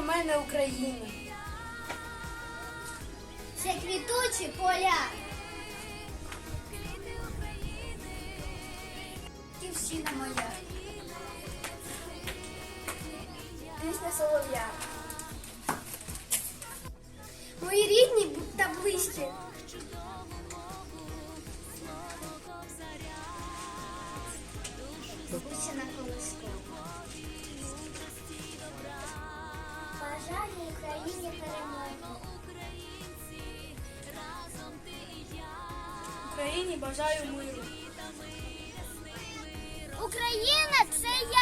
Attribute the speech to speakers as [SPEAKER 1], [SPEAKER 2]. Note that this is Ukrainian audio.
[SPEAKER 1] Мене Україна.
[SPEAKER 2] Це квітучі поля. Дівчина моя.
[SPEAKER 1] Пісня солов'я.
[SPEAKER 2] Мої рідні та близькі. Бабуся на колиску.
[SPEAKER 1] Україні бажаю миру.
[SPEAKER 2] Україна це я.